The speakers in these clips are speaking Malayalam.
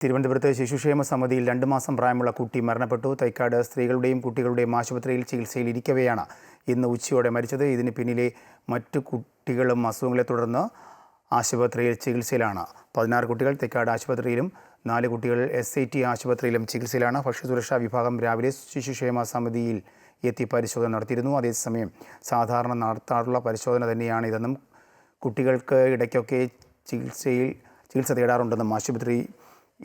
തിരുവനന്തപുരത്ത് ശിശുക്ഷേമ സമിതിയിൽ രണ്ട് മാസം പ്രായമുള്ള കുട്ടി മരണപ്പെട്ടു. തൈക്കാട് സ്ത്രീകളുടെയും കുട്ടികളുടെയും ആശുപത്രിയിൽ ചികിത്സയിൽ ഇരിക്കവെയാണ് ഇന്ന് ഉച്ചയോടെ മരിച്ചത്. ഇതിന് പിന്നിലെ മറ്റു കുട്ടികളും അസുഖങ്ങളെ തുടർന്ന് ആശുപത്രിയിൽ ചികിത്സയിലാണ്. പതിനാറ് കുട്ടികൾ തൈക്കാട് ആശുപത്രിയിലും നാല് കുട്ടികൾ എസ് ഐ ടി ആശുപത്രിയിലും ചികിത്സയിലാണ്. ഭക്ഷ്യസുരക്ഷാ വിഭാഗം രാവിലെ ശിശുക്ഷേമ സമിതിയിൽ എത്തി പരിശോധന നടത്തിയിരുന്നു. അതേസമയം സാധാരണ നടത്താറുള്ള പരിശോധന തന്നെയാണ് ഇതെന്നും കുട്ടികൾക്ക് ഇടയ്ക്കൊക്കെ ചികിത്സയിൽ ചികിത്സ തേടാറുണ്ടെന്നും ആശുപത്രി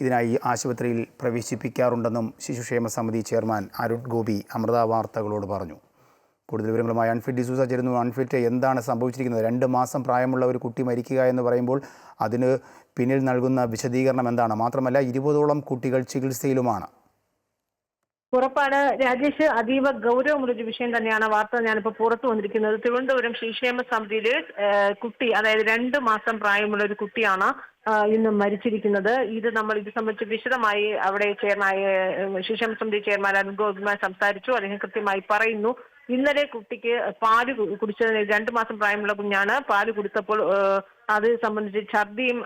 ഇതിനായി ആശുപത്രിയിൽ പ്രവേശിപ്പിക്കാറുണ്ടെന്നും ശിശുക്ഷേമ സമിതി ചെയർമാൻ അരുൺ ഗോപി അമൃത വാർത്തകളോട് പറഞ്ഞു. കൂടുതൽ വിവരങ്ങളുമായി അൺഫിറ്റ് ഡിസൂസ ചേരുന്നു. അൺഫിറ്റ് എന്താണ് സംഭവിച്ചിരിക്കുന്നത്? രണ്ട് മാസം പ്രായമുള്ള ഒരു കുട്ടി മരിക്കുക എന്ന് പറയുമ്പോൾ അതിന് പിന്നിൽ നൽകുന്ന വിശദീകരണം എന്താണ്? മാത്രമല്ല ഇരുപതോളം കുട്ടികൾ ചികിത്സയിലുമാണ്. ഉറപ്പാണ്. രാജേഷ് അതീവ ഗൗരവമുള്ളൊരു വിഷയം തന്നെയാണ് വാർത്ത ഞാനിപ്പോൾ പുറത്തു വന്നിരിക്കുന്നത്. തിരുവനന്തപുരം ശ്രീക്ഷേമ സമിതിയിൽ കുട്ടി അതായത് രണ്ട് മാസം പ്രായമുള്ള ഒരു കുട്ടിയാണ് ഇന്ന് മരിച്ചിരിക്കുന്നത്. ഇത് നമ്മൾ ഇത് സംബന്ധിച്ച് വിശദമായി അവിടെ ചെയർമാൻ ശിശുക്ഷേമ സമിതി ചെയർമാൻ അരുൺ സംസാരിച്ചു. അദ്ദേഹം കൃത്യമായി പറയുന്നു. ഇന്നലെ കുട്ടിക്ക് പാൽ കുടിച്ചതിന് രണ്ട് മാസം പ്രായമുള്ള കുഞ്ഞാണ്. പാൽ കൊടുത്തപ്പോൾ ആ, അത് സംബന്ധിച്ച് ഛർദിയും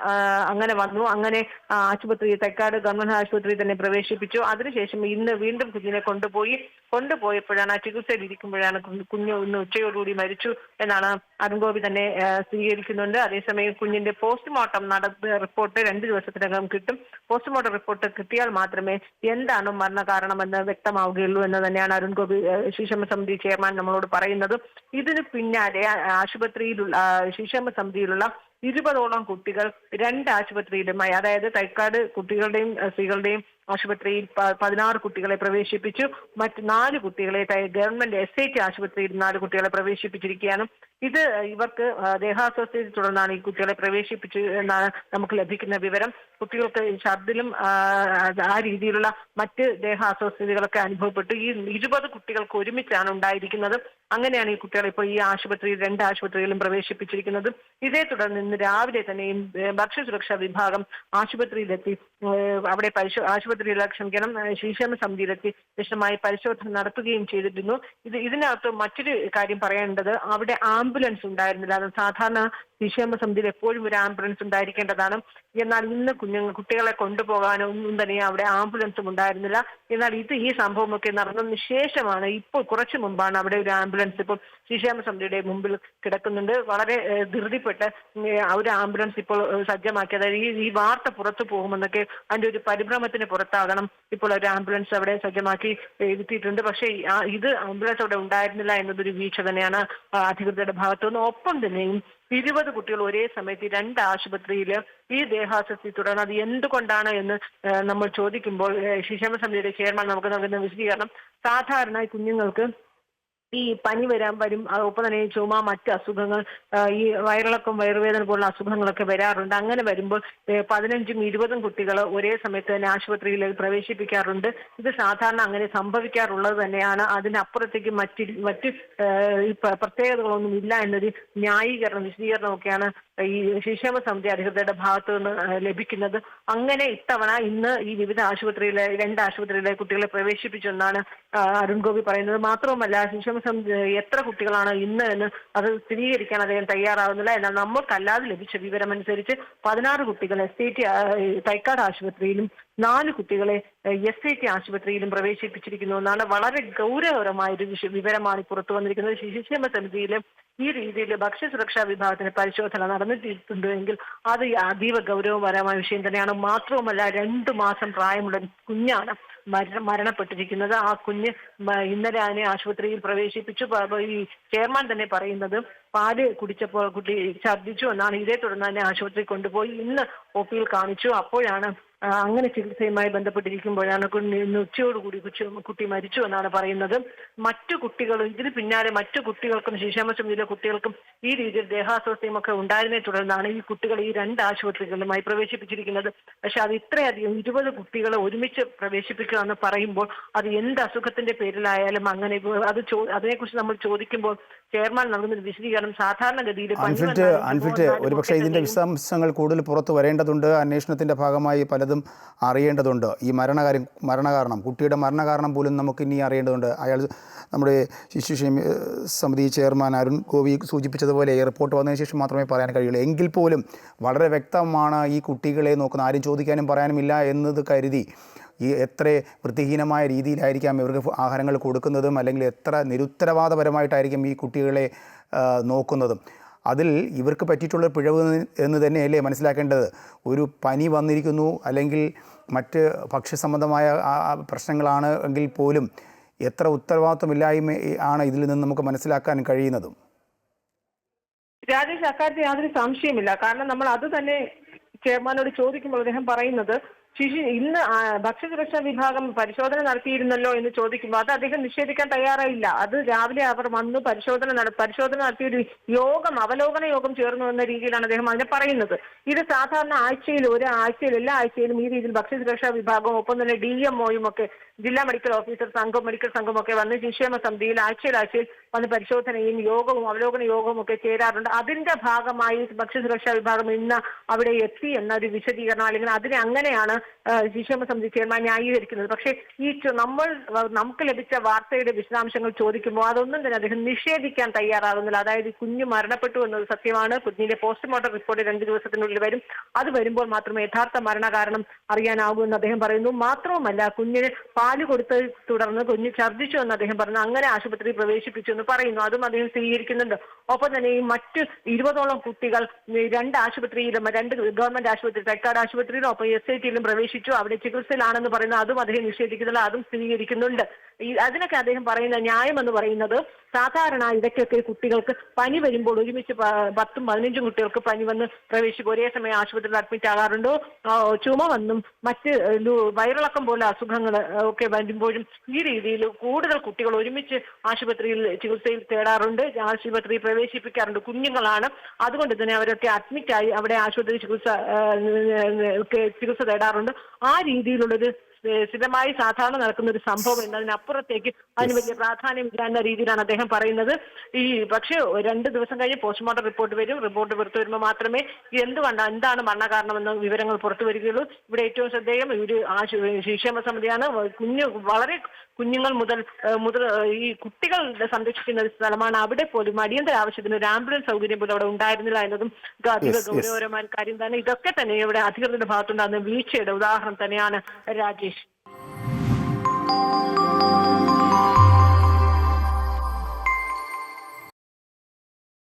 അങ്ങനെ വന്നു. അങ്ങനെ ആശുപത്രി തെക്കാട് ഗവൺമെന്റ് ആശുപത്രിയിൽ തന്നെ പ്രവേശിപ്പിച്ചു. അതിനുശേഷം ഇന്ന് വീണ്ടും കുഞ്ഞിനെ കൊണ്ടുപോയി കൊണ്ടുപോയപ്പോഴാണ് ചികിത്സയിൽ ഇരിക്കുമ്പോഴാണ് കുഞ്ഞ് ഇന്ന് ഉച്ചയോടുകൂടി മരിച്ചു എന്നാണ് അരുൺഗോപി തന്നെ സ്വീകരിക്കുന്നുണ്ട് അതേസമയം കുഞ്ഞിന്റെ പോസ്റ്റ്മോർട്ടം നടന്ന റിപ്പോർട്ട് രണ്ട് ദിവസത്തിനകം കിട്ടും. പോസ്റ്റ്മോർട്ടം റിപ്പോർട്ട് കിട്ടിയാൽ മാത്രമേ എന്താണ് മരണകാരണമെന്ന് വ്യക്തമാവുകയുള്ളൂ എന്ന് തന്നെയാണ് അരുൺഗോപി ശിശമ സമിതി ചെയർമാൻ നമ്മളോട് പറയുന്നത്. ഇതിന് പിന്നാലെ ആശുപത്രിയിലുള്ള ശിശമ സമിതിയിലുള്ള ഇരുപതോളം കുട്ടികൾ രണ്ട് ആശുപത്രിയിലുമായി അതായത് തൈക്കാട് കുട്ടികളുടെയും സ്ത്രീകളുടെയും ആശുപത്രിയിൽ പതിനാറ് കുട്ടികളെ പ്രവേശിപ്പിച്ചു. മറ്റ് നാല് കുട്ടികളെ ഗവൺമെന്റ് എസ് ഐ ടി ആശുപത്രിയിൽ നാല് കുട്ടികളെ പ്രവേശിപ്പിച്ചിരിക്കുകയാണ്. ഇത് ഇവർക്ക് ദേഹാസ്വസ്ഥയെ തുടർന്നാണ് ഈ കുട്ടികളെ പ്രവേശിപ്പിച്ചു എന്നാണ് നമുക്ക് ലഭിക്കുന്ന വിവരം. കുട്ടികൾക്ക് ഛർദിലും ആ, ആ രീതിയിലുള്ള മറ്റ് ദേഹാസ്വസ്ഥതകളൊക്കെ അനുഭവപ്പെട്ടു. ഈ ഇരുപത് കുട്ടികൾക്ക് ഒരുമിച്ചാണ് ഉണ്ടായിരിക്കുന്നത്. അങ്ങനെയാണ് ഈ കുട്ടികളെ ഇപ്പോൾ ഈ ആശുപത്രിയിൽ രണ്ട് ആശുപത്രികളിലും പ്രവേശിപ്പിച്ചിരിക്കുന്നത്. ഇതേ തുടർന്ന് ഇന്ന് രാവിലെ തന്നെ ഏഹ്, ഭക്ഷ്യസുരക്ഷാ വിഭാഗം ആശുപത്രിയിലെത്തി അവിടെ പരിശോ ആശുപത്രിയിൽ ക്ഷമിക്കണം ശിശുക്ഷേമ സമിതിയിലെത്തി വിശദമായി പരിശോധന നടത്തുകയും ചെയ്തിരുന്നു. ഇത് ഇതിനകത്ത് മറ്റൊരു കാര്യം പറയേണ്ടത് അവിടെ ആംബുലൻസ് ഉണ്ടായിരുന്നില്ല. അത് സാധാരണ ശിശുക്ഷേമ സമിതിയിൽ എപ്പോഴും ഒരു ആംബുലൻസ് ഉണ്ടായിരിക്കേണ്ടതാണ്. എന്നാൽ ഇന്ന് കുഞ്ഞുങ്ങൾ കുട്ടികളെ കൊണ്ടുപോകാനോ ഒന്നും തന്നെ അവിടെ ആംബുലൻസും ഉണ്ടായിരുന്നില്ല. എന്നാൽ ഇത് ഈ സംഭവമൊക്കെ നടന്നതിന് ശേഷമാണ് ഇപ്പോൾ കുറച്ചു മുമ്പാണ് അവിടെ ഒരു ആംബുലൻസ് ഇപ്പോൾ ശിശുക്ഷേമ സമിതിയുടെ മുമ്പിൽ കിടക്കുന്നുണ്ട്. വളരെ ധൃതിപ്പെട്ട് ഒരു ആംബുലൻസ് ഇപ്പോൾ സജ്ജമാക്കി. അതായത് ഈ ഈ വാർത്ത പുറത്തു പോകുമെന്നൊക്കെ അതിന്റെ ഒരു പരിഭ്രമത്തിന് പുറത്താകണം. ഇപ്പോൾ ഒരു ആംബുലൻസ് അവിടെ സജ്ജമാക്കി എത്തിയിട്ടുണ്ട് പക്ഷേ ഇത് ആംബുലൻസ് അവിടെ ഉണ്ടായിരുന്നില്ല എന്നതൊരു വീഴ്ച തന്നെയാണ് അധികൃതരുടെ ഭാഗത്തു നിന്ന് ഒപ്പം തന്നെയും ഇരുപത് കുട്ടികൾ ഒരേ സമയത്ത് രണ്ട് ആശുപത്രിയിൽ ഈ ദേഹാസ്വസ്ഥി തുടർന്ന് അത് എന്തുകൊണ്ടാണ് എന്ന് നമ്മൾ ചോദിക്കുമ്പോൾ ഏഹ്, സമിതിയുടെ ചെയർമാൻ നമുക്ക് നൽകുന്ന വിശദീകരണം. സാധാരണ കുഞ്ഞുങ്ങൾക്ക് ഈ പനി വരാൻ വരും ഒപ്പം തന്നെ ചുമ മറ്റ് അസുഖങ്ങൾ ഈ വയറിളക്കം വയറുവേദന പോലുള്ള അസുഖങ്ങളൊക്കെ വരാറുണ്ട്. അങ്ങനെ വരുമ്പോൾ പതിനഞ്ചും ഇരുപതും കുട്ടികൾ ഒരേ സമയത്ത് തന്നെ ആശുപത്രിയിൽ പ്രവേശിപ്പിക്കാറുണ്ട്. ഇത് സാധാരണ അങ്ങനെ സംഭവിക്കാറുള്ളത് തന്നെയാണ്. അതിനപ്പുറത്തേക്ക് മറ്റ് മറ്റ് ഈ പ്രത്യേകതകളൊന്നും ഇല്ല എന്നൊരു ന്യായീകരണം വിശദീകരണമൊക്കെയാണ് ഈ ശിശുക്ഷേമ സമിതി അധികൃതരുടെ ഭാഗത്തു നിന്ന് ലഭിക്കുന്നത്. അങ്ങനെ ഇത്തവണ ഇന്ന് ഈ വിവിധ ആശുപത്രിയിലെ രണ്ട് ആശുപത്രിയിലെ കുട്ടികളെ പ്രവേശിപ്പിച്ചെന്നാണ് അരുൺ ഗോപി പറയുന്നത്. മാത്രവുമല്ല ശിശുക്ഷേമ സമിതി എത്ര കുട്ടികളാണ് ഇന്ന് എന്ന് അത് സ്ഥിരീകരിക്കാൻ അദ്ദേഹം തയ്യാറാവുന്നില്ല. എന്നാൽ നമ്മൾക്കല്ലാതെ ലഭിച്ച വിവരമനുസരിച്ച് പതിനാറ് കുട്ടികൾ എസ് ഐ ടി തൈക്കാട് ആശുപത്രിയിലും നാല് കുട്ടികളെ എസ് ഐ ടി ആശുപത്രിയിലും പ്രവേശിപ്പിച്ചിരിക്കുന്നു എന്നാണ് വളരെ ഗൗരവകരമായ ഒരു വിവരമാണ് പുറത്തു വന്നിരിക്കുന്നത്. ശിശുക്ഷേമ സമിതിയിലെ ഈ രീതിയിൽ ഭക്ഷ്യസുരക്ഷാ വിഭാഗത്തിന് പരിശോധന നടന്നിട്ടുണ്ട് എങ്കിൽ അത് അതീവ ഗൗരവപരമായ വിഷയം തന്നെയാണ്. മാത്രവുമല്ല രണ്ടു മാസം പ്രായമുള്ള കുഞ്ഞാണ് മരണപ്പെട്ടിരിക്കുന്നത്. ആ കുഞ്ഞ് ഇന്നലെ അതിനെ ആശുപത്രിയിൽ പ്രവേശിപ്പിച്ചു. ഈ ചെയർമാൻ തന്നെ പറയുന്നത് പാൽ കുടിച്ചപ്പോൾ കുട്ടി ഛർദ്ദിച്ചു എന്നാണ്. ഇതേ തുടർന്ന് തന്നെ ആശുപത്രി കൊണ്ടുപോയി ഇന്ന് ഒ പിയിൽ കാണിച്ചു. അപ്പോഴാണ് അങ്ങനെ ചികിത്സയുമായി ബന്ധപ്പെട്ടിരിക്കുമ്പോഴാണ് ഇന്ന് ഉച്ചയോടുകൂടി കൊച്ചു കുട്ടി മരിച്ചു എന്നാണ് പറയുന്നത്. മറ്റു കുട്ടികളും ഇതിന് പിന്നാലെ മറ്റു കുട്ടികൾക്കും ശിശാമ സമിതിയിലെ കുട്ടികൾക്കും ഈ രീതിയിൽ ദേഹാസ്വാസ്ഥ്യം ഒക്കെ ഉണ്ടായതിനെ തുടർന്നാണ് ഈ കുട്ടികൾ ഈ രണ്ട് ആശുപത്രികളിലുമായി പ്രവേശിപ്പിച്ചിരിക്കുന്നത്. പക്ഷെ അത് ഇത്രയധികം ഇരുപത് കുട്ടികളെ ഒരുമിച്ച് പ്രവേശിപ്പിക്കുക എന്ന് പറയുമ്പോൾ അത് എന്ത് അസുഖത്തിന്റെ പേരിലായാലും അങ്ങനെ അത് ചോ- അതിനെക്കുറിച്ച് നമ്മൾ ചോദിക്കുമ്പോൾ ചെയർമാൻ നൽകുന്ന വിശദീകരണം സാധാരണഗതിയിൽ ഒരുപക്ഷെ ഇതിന്റെ വിശദാംശങ്ങൾ കൂടുതൽ പുറത്തു വരേണ്ടതുണ്ട്. അന്വേഷണത്തിന്റെ ഭാഗമായി പലതും പലതും അറിയേണ്ടതുണ്ട്. ഈ മരണകാര്യം മരണകാരണം കുട്ടിയുടെ മരണകാരണം പോലും നമുക്ക് ഇനി അറിയേണ്ടതുണ്ട്. അയാൾ നമ്മുടെ ശിശു സമിതി ചെയർമാൻ അരുൺ ഗോപി സൂചിപ്പിച്ചതുപോലെ റിപ്പോർട്ട് വന്നതിന് ശേഷം മാത്രമേ പറയാൻ കഴിയുള്ളൂ. എങ്കിൽ പോലും വളരെ വ്യക്തമാണ് ഈ കുട്ടികളെ നോക്കുന്ന ആരും ചോദിക്കാനും പറയാനുമില്ല എന്നത് കരുതി ഈ എത്ര വൃത്തിഹീനമായ രീതിയിലായിരിക്കാം ഇവർക്ക് ആഹാരങ്ങൾ കൊടുക്കുന്നതും അല്ലെങ്കിൽ എത്ര നിരുത്തരവാദപരമായിട്ടായിരിക്കും ഈ കുട്ടികളെ നോക്കുന്നതും. അതിൽ ഇവർക്ക് പറ്റിയിട്ടുള്ള പിഴവ് എന്ന് തന്നെയല്ലേ മനസ്സിലാക്കേണ്ടത്? ഒരു പനി വന്നിരിക്കുന്നു അല്ലെങ്കിൽ മറ്റ് ഭക്ഷ്യസംബന്ധമായ പ്രശ്നങ്ങളാണ് എങ്കിൽ പോലും എത്ര ഉത്തരവാദിത്വമില്ലായ്മ ആണ് ഇതിൽ നിന്ന് നമുക്ക് മനസ്സിലാക്കാൻ കഴിയുന്നതും? രാജേഷ് അക്കാര്യത്തിൽ യാതൊരു സംശയമില്ല കാരണം നമ്മൾ അത് തന്നെ ചെയർമാനോട് ചോദിക്കുമ്പോൾ അദ്ദേഹം പറയുന്നത് ശിശു ഇന്ന് ഭക്ഷ്യസുരക്ഷാ വിഭാഗം പരിശോധന നടത്തിയിരുന്നല്ലോ എന്ന് ചോദിക്കുമ്പോൾ അത് അദ്ദേഹം നിഷേധിക്കാൻ തയ്യാറായില്ല. അത് രാവിലെ അവർ വന്ന് പരിശോധന നട പരിശോധന നടത്തിയൊരു യോഗം അവലോകന യോഗം ചേർന്നു എന്ന രീതിയിലാണ് അദ്ദേഹം അതിനെ പറയുന്നത്. ഇത് സാധാരണ ആഴ്ചയിൽ ഒരു ആഴ്ചയിൽ എല്ലാ ആഴ്ചയിലും ഈ രീതിയിൽ ഭക്ഷ്യസുരക്ഷാ വിഭാഗവും ഒപ്പം തന്നെ ഡി എം ഒയും ഒക്കെ ജില്ലാ മെഡിക്കൽ ഓഫീസർ സംഘം മെഡിക്കൽ സംഘം ഒക്കെ വന്ന് ശിശുക്ഷേമ സമിതിയിൽ ആഴ്ചയിൽ ആഴ്ചയിൽ വന്ന് പരിശോധനയും യോഗവും അവലോകന യോഗവും ഒക്കെ ചേരാറുണ്ട്. അതിന്റെ ഭാഗമായി ഭക്ഷ്യസുരക്ഷാ വിഭാഗം ഇന്ന് അവിടെ എത്തി എന്ന ഒരു വിശദീകരണം അല്ലെങ്കിൽ അതിനെ അങ്ങനെയാണ് ആ, ശിശുക്ഷേമ സമിതി ചെയർമാൻ ന്യായീകരിക്കുന്നത് പക്ഷേ ഈ നമ്മൾ നമുക്ക് ലഭിച്ച വാർത്തയുടെ വിശദാംശങ്ങൾ ചോദിക്കുമ്പോൾ അതൊന്നും തന്നെ അദ്ദേഹം നിഷേധിക്കാൻ തയ്യാറാകുന്നില്ല. അതായത് കുഞ്ഞ് മരണപ്പെട്ടു എന്നത് സത്യമാണ്. കുഞ്ഞിന്റെ പോസ്റ്റ്മോർട്ടം റിപ്പോർട്ട് രണ്ട് ദിവസത്തിനുള്ളിൽ വരും. അത് വരുമ്പോൾ മാത്രമേ യഥാർത്ഥ മരണകാരണം അറിയാനാകൂ എന്ന് അദ്ദേഹം പറയുന്നു. മാത്രവുമല്ല കുഞ്ഞിന് പാൽ കൊടുത്ത് തുടർന്ന് കുഞ്ഞ് ഛർദ്ദിച്ചു എന്ന് അദ്ദേഹം പറഞ്ഞു. അങ്ങനെ ആശുപത്രിയിൽ പ്രവേശിപ്പിച്ചു എന്ന് പറയുന്നു. അതും അദ്ദേഹം സ്ഥിരീകരിക്കുന്നുണ്ട്. ഒപ്പം തന്നെ ഈ മറ്റ് ഇരുപതോളം കുട്ടികൾ രണ്ട് ആശുപത്രിയിലും രണ്ട് ഗവൺമെന്റ് ആശുപത്രി തൈക്കാട് ആശുപത്രിയിലും ഒപ്പം എസ് ഐ ടിയിലും പ്രവേശിച്ചു. അവിടെ ചികിത്സയിലാണെന്ന് പറയുന്ന അതും അദ്ദേഹം നിഷേധിക്കുന്നില്ല അതും സ്ഥിരീകരിക്കുന്നുണ്ട്. അതിനൊക്കെ അദ്ദേഹം പറയുന്ന ന്യായം എന്ന് പറയുന്നത് സാധാരണ ഇടയ്ക്കൊക്കെ കുട്ടികൾക്ക് പനി വരുമ്പോൾ ഒരുമിച്ച് പത്തും പതിനഞ്ചും കുട്ടികൾക്ക് പനി വന്ന് പ്രവേശിക്കും. ഒരേ സമയം ആശുപത്രിയിൽ അഡ്മിറ്റ് ആകാറുണ്ട്. ചുമ വന്നും മറ്റ് വയറിളക്കം പോലെ അസുഖങ്ങൾ ഒക്കെ വരുമ്പോഴും ഈ രീതിയിൽ കൂടുതൽ കുട്ടികൾ ഒരുമിച്ച് ആശുപത്രിയിൽ ചികിത്സയിൽ തേടാറുണ്ട്. ആശുപത്രിയിൽ പ്രവേശിപ്പിക്കാറുണ്ട്. കുഞ്ഞുങ്ങളാണ്. അതുകൊണ്ട് തന്നെ അവരൊക്കെ അഡ്മിറ്റായി അവിടെ ആശുപത്രി ചികിത്സ ചികിത്സ തേടാറുണ്ട്. ആ രീതിയിലുള്ളൊരു സ്ഥിരമായി സാധാരണ നടക്കുന്ന ഒരു സംഭവം എന്നതിനപ്പുറത്തേക്ക് അതിന് വലിയ പ്രാധാന്യം ഇല്ല എന്ന രീതിയിലാണ് അദ്ദേഹം പറയുന്നത്. ഈ പക്ഷേ രണ്ട് ദിവസം കഴിഞ്ഞ് പോസ്റ്റ്മോർട്ടം റിപ്പോർട്ട് വരും. റിപ്പോർട്ട് പുറത്തു വരുമ്പോൾ മാത്രമേ എന്തുകൊണ്ട് എന്താണ് മരണകാരണമെന്ന വിവരങ്ങൾ പുറത്തു വരികയുള്ളൂ. ഇവിടെ ഏറ്റവും ശ്രദ്ധേയം ഒരു ആ ശിക്ഷേമ സമിതിയാണ്. കുഞ്ഞു വളരെ കുഞ്ഞുങ്ങൾ മുതൽ മുതൽ ഈ കുട്ടികളുടെ സംരക്ഷിക്കുന്ന ഒരു സ്ഥലമാണ്. അവിടെ പോലും അടിയന്തര ആവശ്യത്തിന് ഒരു ആംബുലൻസ് സൗകര്യം പോലും അവിടെ ഉണ്ടായിരുന്നില്ല എന്നതും അധിക. ഗൗരവകരമായ കാര്യം തന്നെ. ഇതൊക്കെ തന്നെ ഇവിടെ അധികൃതരുടെ ഭാഗത്തുണ്ടാകുന്ന വീഴ്ചയുടെ ഉദാഹരണം തന്നെയാണ് രാജേഷ്. Bye.